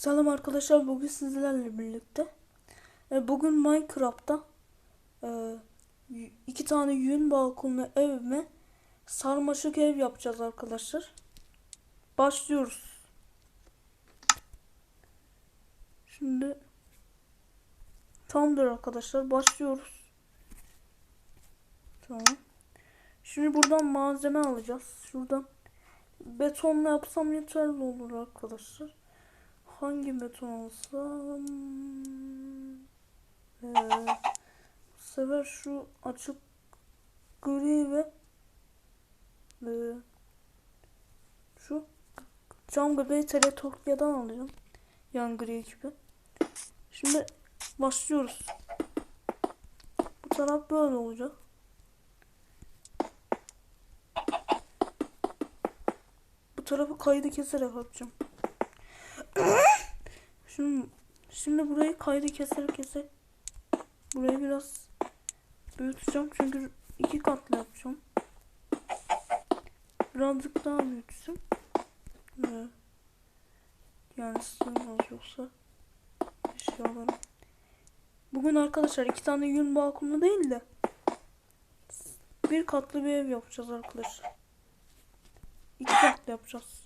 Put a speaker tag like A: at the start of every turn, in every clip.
A: Selam arkadaşlar bugün sizlerle birlikte e, bugün Minecraft'ta e, iki tane yün balkonlu evime sarmaşık ev yapacağız arkadaşlar. Başlıyoruz. Şimdi tamamdır arkadaşlar başlıyoruz. Tamam. Şimdi buradan malzeme alacağız. Şuradan betonla yapsam yeterli olur arkadaşlar. Hangi beton alsam? Ee, bu sefer şu açık gri ve e, şu cam griyi Teletorkia'dan alacağım. Yan gri gibi. Şimdi başlıyoruz. Bu taraf böyle olacak. Bu tarafı kaydı keserek yapacağım. Şimdi, şimdi burayı kaydı keser keser. Burayı biraz büyüteceğim çünkü iki katlı yapacağım. Birazcık daha büyütsün. Ee, yani sığmaz yoksa eşyalarım. Bugün arkadaşlar iki tane yün balkonlu değil de bir katlı bir ev yapacağız arkadaşlar. İki katlı yapacağız.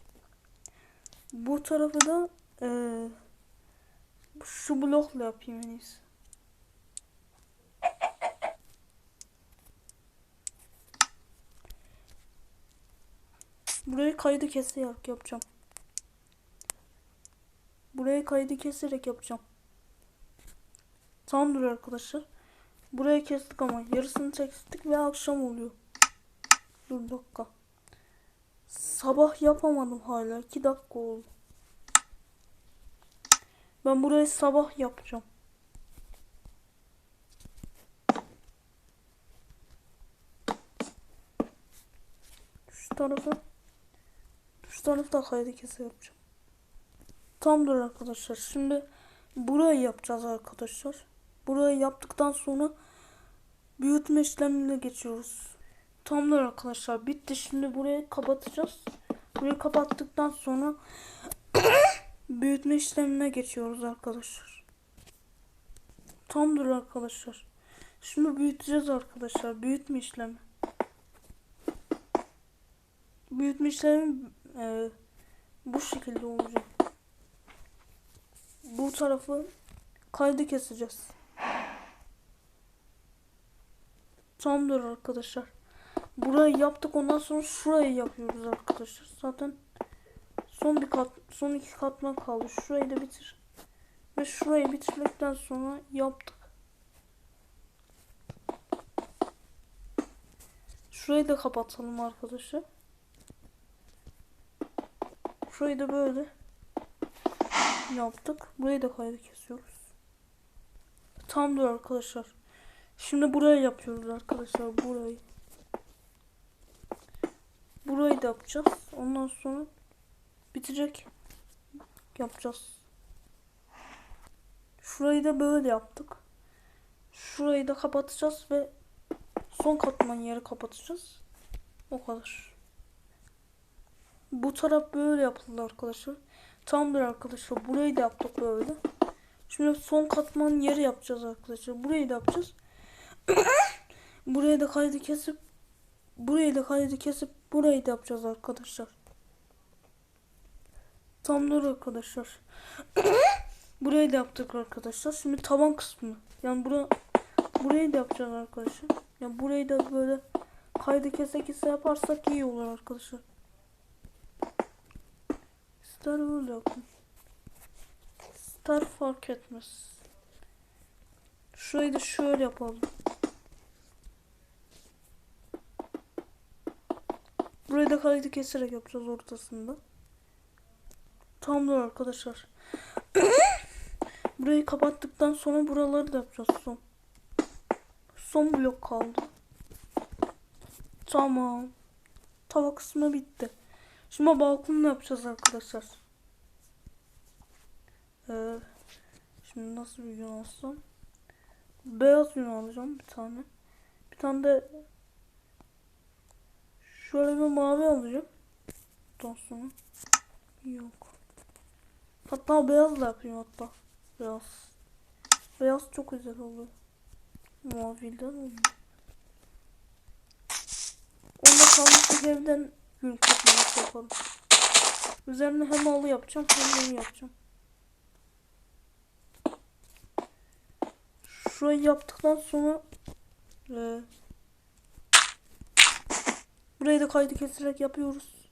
A: Bu tarafı da eee, şu blokla yapayım en iyisi. Burayı kaydı keserek yapacağım. Burayı kaydı keserek yapacağım. Tamamdır arkadaşlar. Burayı kestik ama yarısını kestik ve akşam oluyor. Dur dakika. Sabah yapamadım hala. 2 dakika oldu. Ben burayı sabah yapacağım. Şu tarafı şu tarafı da kaydı kese yapacağım. Tamamdır arkadaşlar. Şimdi burayı yapacağız arkadaşlar. Burayı yaptıktan sonra büyütme işlemine geçiyoruz. Tamamdır arkadaşlar. Bitti. Şimdi burayı kapatacağız. Burayı kapattıktan sonra büyütme işlemine geçiyoruz arkadaşlar. Tamamdır arkadaşlar. Şimdi büyüteceğiz arkadaşlar. Büyütme işlemi. Büyütme işlemi e, bu şekilde olacak. Bu tarafı kaydı keseceğiz. Tamamdır arkadaşlar. Burayı yaptık ondan sonra şurayı yapıyoruz arkadaşlar. Zaten son bir kat son iki katman kaldı. Şurayı da bitir. Ve şurayı bitirdikten sonra yaptık. Şurayı da kapatalım arkadaşlar. Şurayı da böyle yaptık. Burayı da kaydı kesiyoruz. Tamamdır arkadaşlar. Şimdi burayı yapıyoruz arkadaşlar. Burayı. Burayı da yapacağız. Ondan sonra bitecek. Yapacağız. Şurayı da böyle yaptık. Şurayı da kapatacağız ve son katman yeri kapatacağız. O kadar. Bu taraf böyle yapıldı arkadaşlar. Tamamdır arkadaşlar. Burayı da yaptık böyle. Şimdi son katman yeri yapacağız arkadaşlar. Burayı da yapacağız. Burayı da kaydı kesip burayı da kaydı kesip burayı da yapacağız arkadaşlar. Tamamdır arkadaşlar. burayı da yaptık arkadaşlar. Şimdi tavan kısmı. Yani bura burayı da yapacağız arkadaşlar. Yani burayı da böyle kaydı kese kese yaparsak iyi olur arkadaşlar. İster böyle yapın. İster fark etmez. Şurayı da şöyle yapalım. Burayı da kaydı keserek yapacağız ortasında. Tamamdır arkadaşlar. Burayı kapattıktan sonra buraları da yapacağız son. Son blok kaldı. Tamam. Tava kısmı bitti. Şimdi balkonunu yapacağız arkadaşlar. Ee, şimdi nasıl bir yün alsam? Beyaz yün alacağım bir tane. Bir tane de şöyle bir mavi alacağım. Ondan sonra yok. Hatta beyaz da yapayım hatta. Beyaz. Beyaz çok güzel oluyor. Maviden oluyor. Onda kalmıştık evden gün kaplaması yapalım. Üzerine hem halı yapacağım hem yeni yapacağım. Şurayı yaptıktan sonra e, burayı da kaydı keserek yapıyoruz.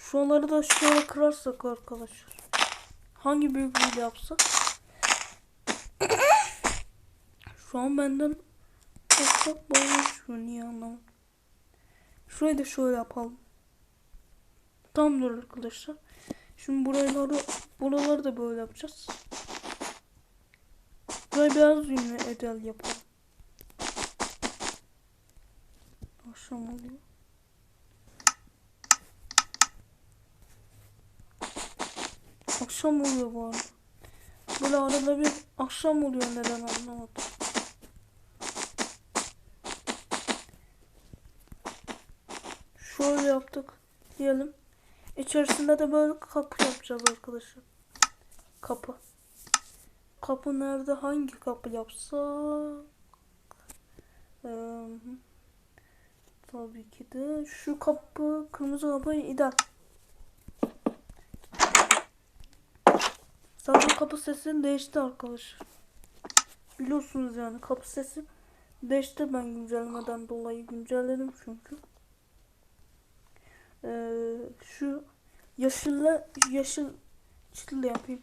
A: Şuraları da şöyle kırarsak arkadaşlar. Hangi büyüklüğüyle yapsak? Şu an benden çok çok bağırıyor niye anlamadım. Şurayı da şöyle yapalım. Tamamdır arkadaşlar. Şimdi buraları buraları da böyle yapacağız. Burayı biraz yünlü edel yapalım. Akşam oluyor. Akşam oluyor bu arada. Böyle arada bir akşam oluyor neden anlamadım. Şöyle yaptık diyelim. İçerisinde de böyle kapı yapacağız arkadaşlar. Kapı. Kapı nerede? Hangi kapı yapsak? Ee, tabii ki de şu kapı, kırmızı kapı ideal. Zaten kapı sesi değişti arkadaşlar. Biliyorsunuz yani kapı sesi değişti ben güncellemeden dolayı güncelledim çünkü. Ee, şu yeşille yeşil çitle yapayım.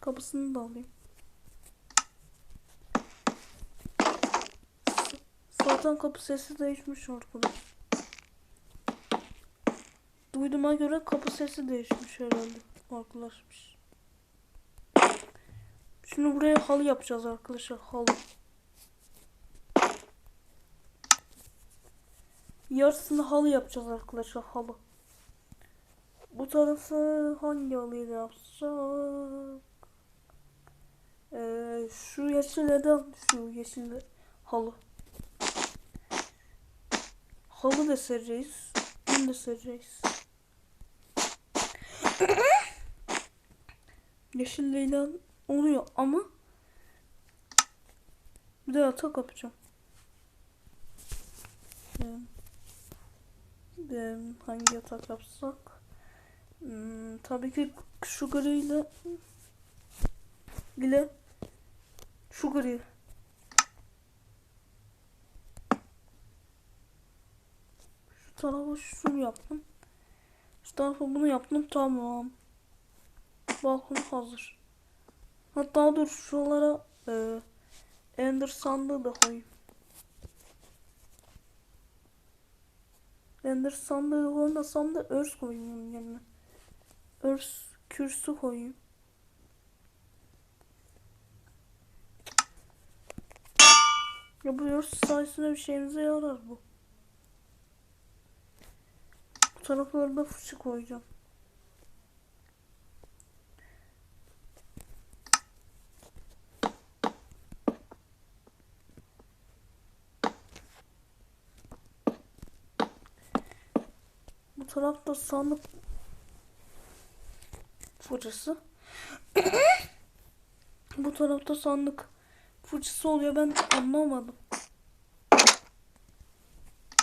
A: Kapısını da alayım. Zaten kapı sesi değişmiş arkadaşlar. Duyduğuma göre kapı sesi değişmiş herhalde. Farklılaşmış. Şimdi buraya halı yapacağız arkadaşlar. Halı. Yarısını halı yapacağız arkadaşlar. Halı. Bu tarafı hangi halıyla yapsak? Ee, şu yeşil eden şu yeşil halı. Halı da sereceğiz. Bunu da sereceğiz. Yeşil leyla oluyor ama bir de yatak yapacağım. Ee, hangi yatak yapsak? Hmm, tabii ki gri ile ile şu gri. Şu tarafa şunu yaptım. Tarafa bunu yaptım tamam. Balkon hazır. Hatta dur şuralara e, Ender sandığı da koyayım. Ender sandığı koymasam da örs koyayım onun yerine. Örs kürsü koyayım. Ya bu örs sayesinde bir şeyimize yarar bu. Taraflarına fıçı koyacağım. Bu tarafta sandık fırçası. Bu tarafta sandık fırçası oluyor ben anlamadım.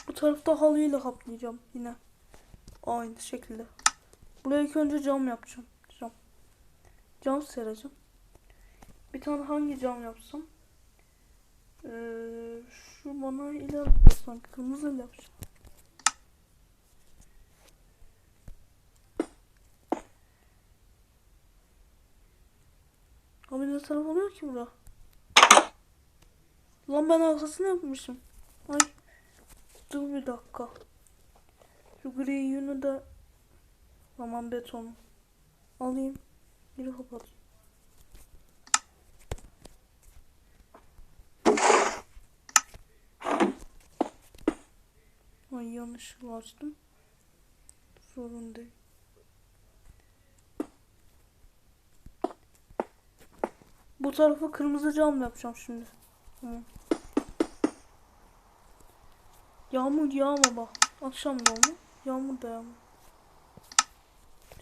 A: Bu tarafta halıyla kaplayacağım yine. Aynı şekilde. Buraya ilk önce cam yapacağım. Cam. Cam sereceğim. Bir tane hangi cam yapsam? Ee, şu bana ileride sanki kırmızı yapacağım. Abi ne taraf oluyor ki bura? Lan ben arkasını yapmışım. Ay. Dur bir dakika. Şu gri yünü de Aman beton. Alayım. Biri kapat. Ay yanlışlıkla açtım. Sorun değil. Bu tarafı kırmızı cam yapacağım şimdi. Tamam. Yağmur yağma bak. Akşam da olma. Yağma.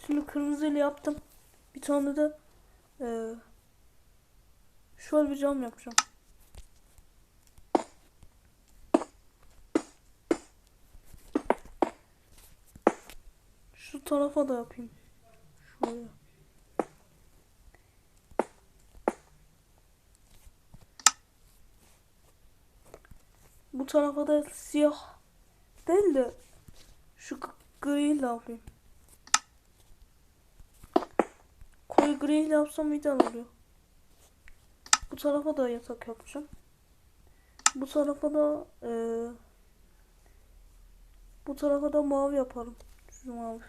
A: Şimdi kırmızıyla yaptım. Bir tane de eee şöyle bir cam yapacağım. Şu tarafa da yapayım. Şuraya. Bu tarafa da siyah değil de şu griyle yapayım. Koyu griyle yapsam ideal oluyor. Bu tarafa da yatak yapacağım. Bu tarafa da eee bu tarafa da mavi yaparım. Şu mavi.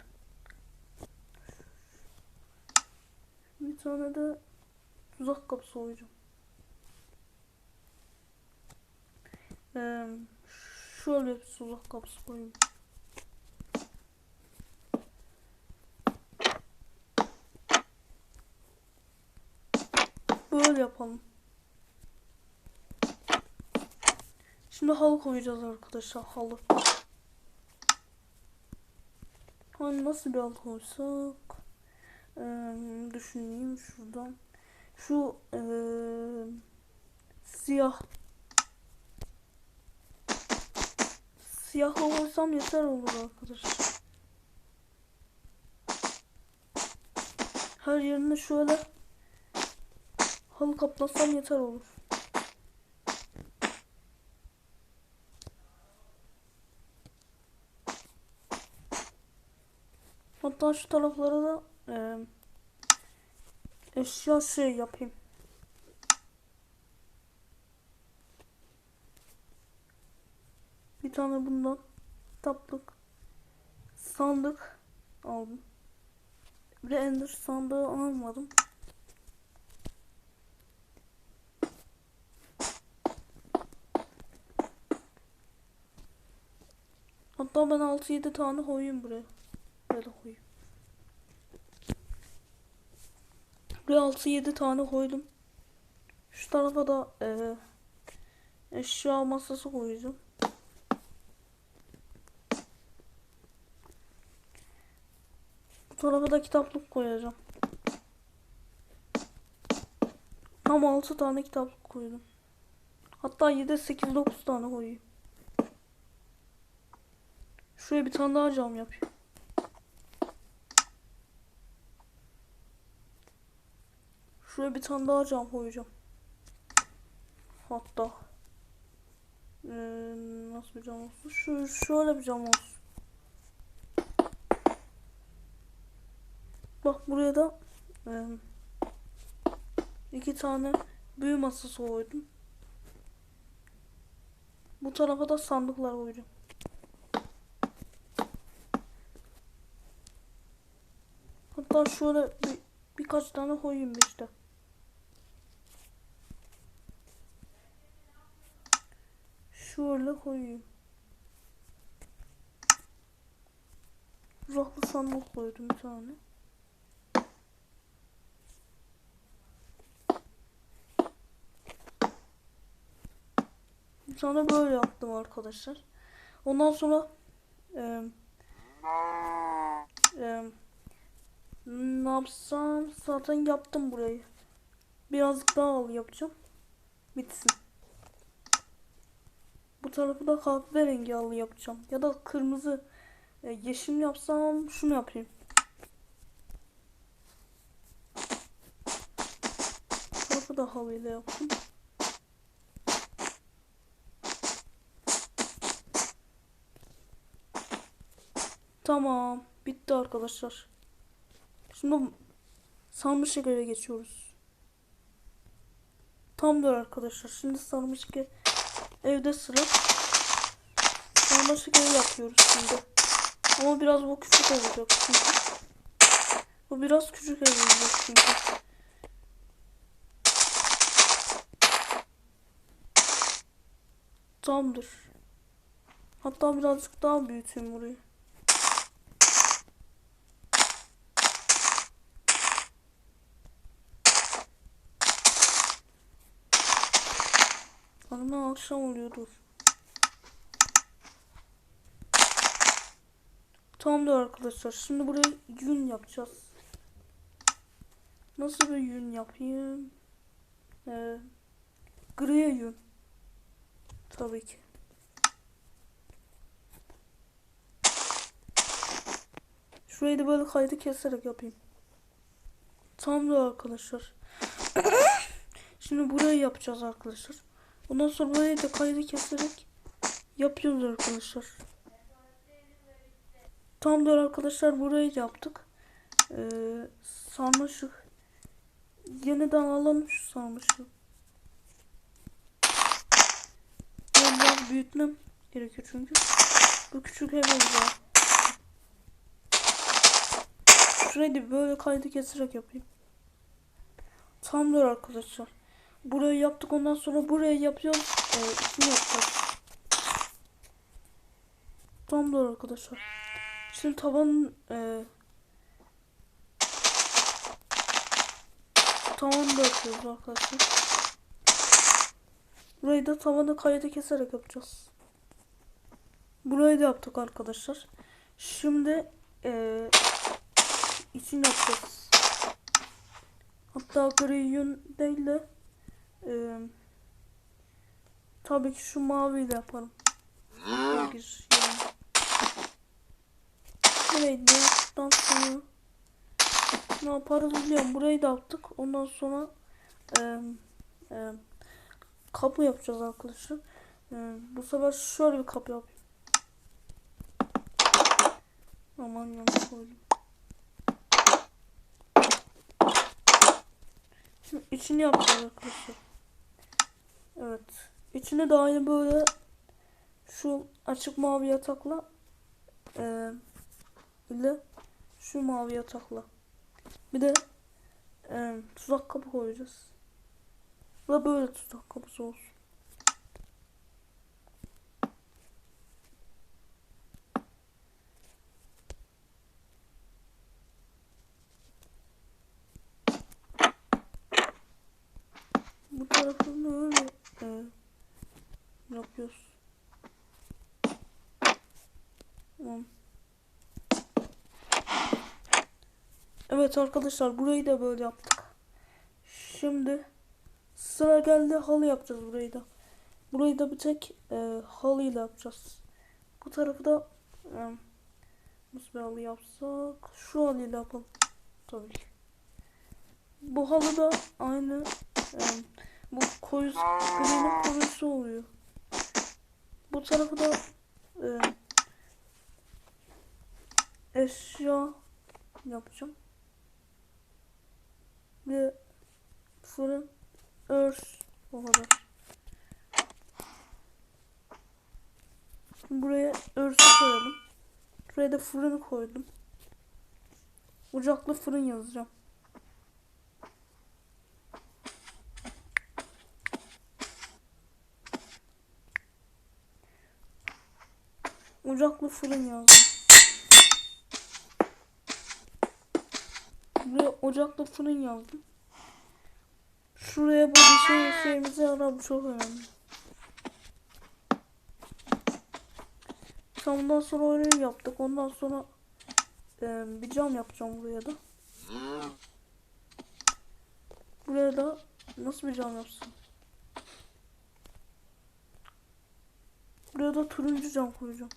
A: Bir tane de tuzak kapısı koyacağım. Ee, şöyle bir tuzak kapısı koyayım. Böyle yapalım. Şimdi halı koyacağız arkadaşlar halı. Hani nasıl bir halı koysak? Ee, düşüneyim şuradan. Şu ee, siyah siyah koysam yeter olur arkadaşlar. Her yerine şöyle halı kaplasam yeter olur. Hatta şu taraflara da e, eşya şey yapayım. Bir tane bundan kitaplık sandık aldım. Bir de ender sandığı almadım. Hatta ben 6-7 tane koyayım buraya. Böyle koyayım. Buraya 6-7 tane koydum. Şu tarafa da eee eşya masası koyacağım. Bu tarafa da kitaplık koyacağım. Tam 6 tane kitaplık koydum. Hatta 7, 8, 9 tane koyayım. Şuraya bir tane daha cam yapayım. Şuraya bir tane daha cam koyacağım. Hatta. Ee, nasıl bir cam olsun? Şu, şöyle bir cam olsun. Bak buraya da e, iki tane büyü masası koydum. Bu tarafa da sandıklar koyacağım. Hatta şöyle bir, birkaç tane koyayım işte. Şöyle koyayım. Uzaklı sandık koydum bir tane. Tane böyle yaptım arkadaşlar. Ondan sonra e, yapsam zaten yaptım burayı. Birazcık daha al yapacağım. Bitsin. Bu tarafı da kahverengi halı yapacağım. Ya da kırmızı e, yeşil yapsam şunu yapayım. Bu tarafı da halıyla yaptım. Tamam. Bitti arkadaşlar. Şimdi sarmışık eve geçiyoruz. Tamamdır arkadaşlar. Şimdi sarmışık ev- evde sıra. Sarmışık ev yapıyoruz şimdi. Ama biraz bu küçük olacak çünkü. Bu biraz küçük olacak çünkü. Tamamdır. Hatta birazcık daha büyüteyim burayı. Anne akşam oluyor dur. Tamamdır arkadaşlar. Şimdi buraya yün yapacağız. Nasıl bir yün yapayım? Ee, griye yün. Tabii ki. Şurayı da böyle kaydı keserek yapayım. Tamamdır arkadaşlar. Şimdi burayı yapacağız arkadaşlar. Ondan sonra burayı da kaydı keserek yapıyoruz arkadaşlar. Tamamdır arkadaşlar burayı da yaptık. Ee, sarmaşık. Yeniden alalım şu sarmaşığı. Biraz büyütmem gerekiyor çünkü. Bu küçük evimiz var. Şurayı da böyle kaydı keserek yapayım. Tamamdır arkadaşlar. Burayı yaptık ondan sonra burayı yapıyoruz. Ee, içini yapacağız. Tamamdır arkadaşlar. Şimdi tavanın e, tavanı da yapıyoruz arkadaşlar. Burayı da tavanı kaydı keserek yapacağız. Burayı da yaptık arkadaşlar. Şimdi e, için yapacağız. Hatta gri değil de e, tabii ki şu maviyle yaparım. Bir yani. Burayı da yaptıktan sonra ne yaparız biliyorum. Burayı da yaptık. Ondan sonra e, e, kapı yapacağız arkadaşlar. E, bu sefer şöyle bir kapı yapayım. Aman yanlış koydum. Şimdi içini yapacağız arkadaşlar. Evet. İçini de aynı böyle şu açık mavi yatakla e, ile şu mavi yatakla. Bir de e, tuzak kapı koyacağız. Ve böyle tuzak kapısı olsun. Bu tarafını öyle e, yapıyoruz. Tamam. Evet arkadaşlar burayı da böyle yaptık. Şimdi sıra geldi halı yapacağız burayı da. Burayı da bir tek e, halıyla yapacağız. Bu tarafı da e, nasıl bir halı yapsak? Şu halıyla yapalım. Tabii ki. Bu halı da aynı e, bu koyu green'in koyusu oluyor. Bu tarafı da e, eşya yapacağım. Ve fırın örs o kadar. Buraya örsü koyalım. Buraya da fırını koydum. Ocaklı fırın yazacağım. Ocaklı fırın yazdım. Buraya ocaklı fırın yazdım. Şuraya böyle şey, şeyimizi bu çok önemli. Tam ondan sonra öyle yaptık. Ondan sonra e, bir cam yapacağım buraya da. Buraya da nasıl bir cam yapsam? Buraya da turuncu cam koyacağım.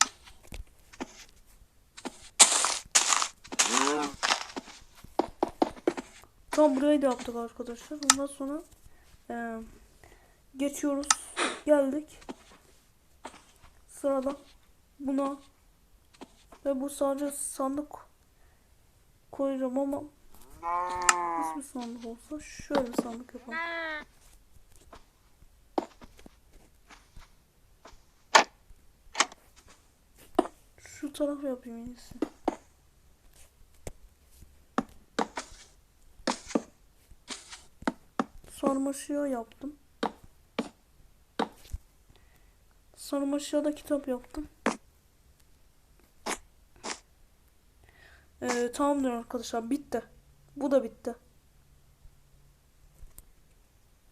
A: Tam burayı da yaptık arkadaşlar. Ondan sonra e, geçiyoruz. Geldik. Sırada buna ve bu sadece sandık koyacağım ama nasıl bir sandık olsa şöyle bir sandık yapalım. Şu tarafı yapayım en iyisi. Sarmaşığı yaptım. Sarmaşığa da kitap yaptım. Ee, tamamdır arkadaşlar bitti. Bu da bitti.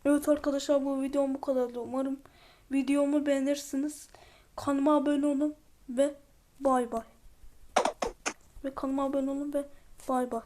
A: Evet arkadaşlar bu videom bu kadardı. Umarım videomu beğenirsiniz. Kanalıma abone olun ve bay bay. ve kanalıma abone olun ve bay bay.